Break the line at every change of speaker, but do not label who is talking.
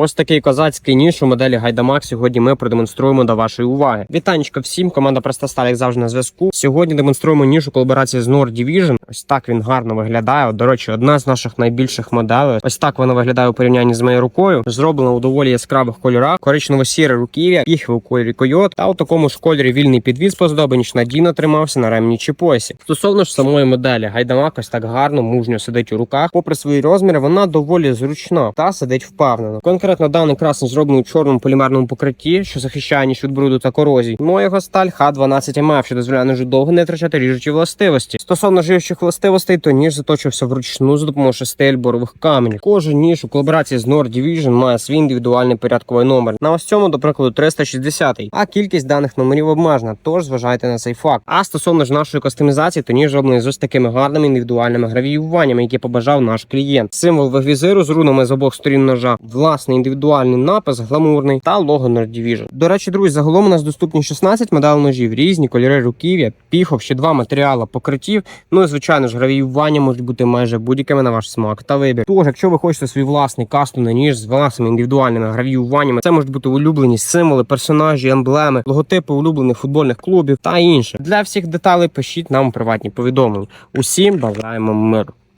Ось такий козацький ніж у моделі Гайдамак. Сьогодні ми продемонструємо до вашої уваги. Вітанечка всім, команда Престасталь, як завжди на зв'язку. Сьогодні демонструємо ніж у колаборації з Nord Division. Ось так він гарно виглядає. До речі, одна з наших найбільших моделей. Ось так вона виглядає у порівнянні з моєю рукою. Зроблена у доволі яскравих кольорах, коричнево-сіре руків'я, піхви у кольорі койот та у такому ж кольорі вільний підвіз поздобаніч надійно тримався на ремні чи поясі. Стосовно ж самої моделі, гайдамак ось так гарно, мужньо сидить у руках. Попри свої розміри, вона доволі зручна та сидить впевнено. Конкретно даний красень зроблений у чорному полімерному покритті, що захищає ніж від бруду та корозії. Ну його сталь Х12 МФ, що дозволяє ножу довго не втрачати ріжучі властивості. Стосовно живчих властивостей, то ніж заточився вручну за допомогою шести борових каменів. Кожен ніж у колаборації з Nord Division має свій індивідуальний порядковий номер. На ось цьому, до прикладу, 360 а кількість даних номерів обмежена, тож зважайте на цей факт. А стосовно ж нашої кастомізації, то ніж зроблений з ось такими гарними індивідуальними гравіюваннями, які побажав наш клієнт. Символ вивізиру з рунами з обох сторін ножа, власний індивідуальний напис, гламурний та лого Nord Division. До речі, друзі, загалом у нас доступні 16 моделей ножів, різні кольори руків'я, піхов, ще два матеріали покриттів. Ну і звичайно ж, гравіювання можуть бути майже будь-якими на ваш смак та вибір. Тож, якщо ви хочете свій власний кастомний ніж з власними індивідуальними гравіюваннями, це можуть бути улюблені символи, персонажі, емблеми, логотипи улюблених футбольних клубів та інше. Для всіх деталей пишіть нам у приватні повідомлення. Усім бажаємо миру.